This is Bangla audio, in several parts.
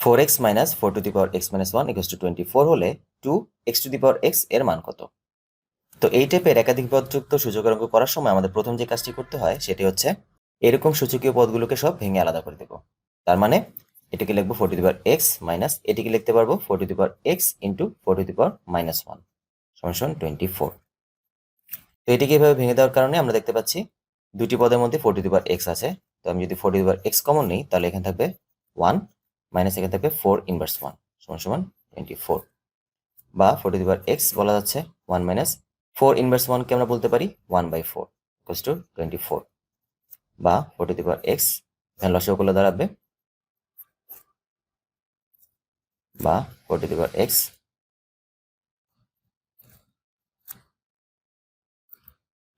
Four x minus four to the power x minus one equals to twenty four হলে two x to the power এক্সের মান কত? তো এই টাইপের একাধিক পদযুক্ত সূচকের অঙ্ক করার সময় আমাদের প্রথম যে কাজটি করতে হয় সেটি হচ্ছে এরকম সূচকীয় পদগুলোকে সব ভেঙে আলাদা করে দেবো। তার মানে এটিকে লিখব four to the power x minus এটিকে লিখতে পারব four to the power x into four to the power minus one সমান টোয়েন্টি ফোর তো এটিকে এভাবে ভেঙে দেওয়ার কারণে আমরা দেখতে পাচ্ছি দুটি পদের মধ্যে four to the power x আছে। তো আমি যদি four to the power x common নিই, তাহলে এখানে থাকবে ওয়ান মাইনাস এখানে থাকবে ফোর ইনভার্স ওয়ান সমান সমান টোয়েন্টি ফোর বা ফোর টু এক্স বলা যাচ্ছে ওয়ান মাইনাস ফোর ইনভার্স ওয়ানকে আমরা বলতে পারি one by four equals to twenty four বা ফোর টু দি এক্স এখানে লসও করলে দাঁড়াবে। বা four to the x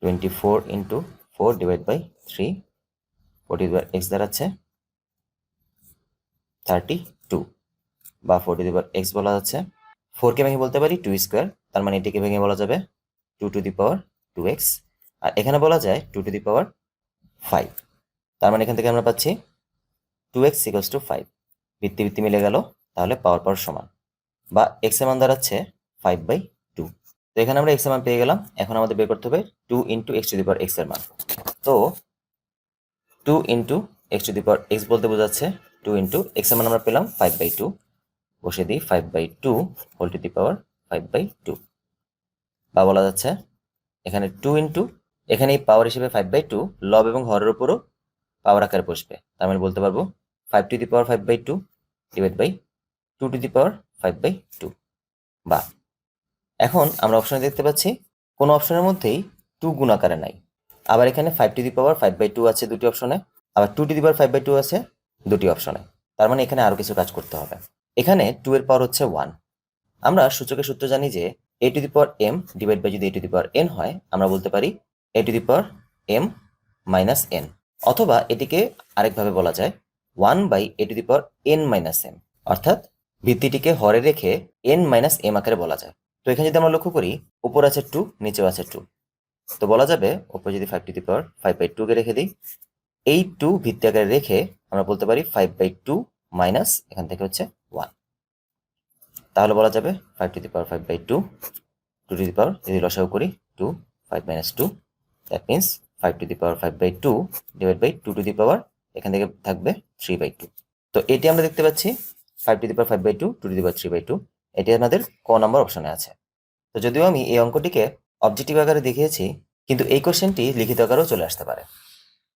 twenty four into four divide by three four to the x দাঁড়াচ্ছে থার্টি টু বা four to the power x বলা যাচ্ছে, ফোরকে ভেঙে বলতে পারি টু স্কোয়ার, তার মানে এটিকে ভেঙে বলা যাবে two to the power two x. আর এখানে বলা যায় two to the power five, তার মানে এখান থেকে আমরা পাচ্ছি two x equals to five. ভিত্তি ভিত্তি মিলে গেল, তাহলে পাওয়ার পাওয়ার সমান। বা এক্সের মান দাঁড়াচ্ছে ফাইভ বাই টু। তো এখানে আমরা এক্সের মান পেয়ে গেলাম, এখন আমাদের বের করতে হবে two into x to the power এক্সের মান। তো two into x to the power x বলতে বোঝাচ্ছে টু ইন্টু এক্সের মান আমরা পেলাম ফাইভ বাই টু বসে দিই five by two whole two to power five by two বা বলা যাচ্ছে এখানে টু ইন্টু এখানে এই পাওয়ার হিসেবে ফাইভ বাই টু লব এবং হরের উপরও পাওয়ার আকারে বসবে। তার মানে বলতে পারব five to the power five by two divide by two two to power five by two বা এখন আমরা অপশনে দেখতে পাচ্ছি কোনো অপশনের মধ্যেই টু গুণ আকারে নাই। আবার এখানে five to the power five by two আছে দুটি অপশনে আবার two to the power five by two আছে, দুটি অপশনে তার মানে এখানে আরও কিছু কাজ করতে হবে। এখানে টু এর পাওয়ার হচ্ছে ওয়ান আমরা সূচকের সূত্র জানি যে a to the power m divide by যদি a to the power N হয়, আমরা বলতে পারি a to the power m minus n অথবা এটিকে আরেকভাবে বলা যায় one by a to the power n minus m অর্থাৎ ভিত্তিটিকে হরে রেখে এন মাইনাস এম আকারে বলা যায়। তো এখানে যদি আমরা লক্ষ্য করি, উপর আছে টু নিচেও আছে টু তো বলা যাবে, উপরে যদি five to the power five by টুকে রেখে দিই এই টু ভিত্তি আকারে রেখে আমরা বলতে পারি ফাইভ বাই টু মাইনাস এখান থেকে হচ্ছে ওয়ান তাহলে বলা যাবে five to the power five by two two to the power যদি লসাগু করি two five minus two that means five to the power five by two divide by two to the power এখান থেকে থাকবে থ্রি বাই টু তো এটি আমরা দেখতে পাচ্ছি five to the power five by two two to the power three by two এটি আমাদের ক নম্বর অপশনে আছে। তো যদিও আমি এই অঙ্কটিকে অবজেক্টিভ আকারে দেখিয়েছি, কিন্তু এই কোশ্চেনটি লিখিত আকারেও চলে আসতে পারে।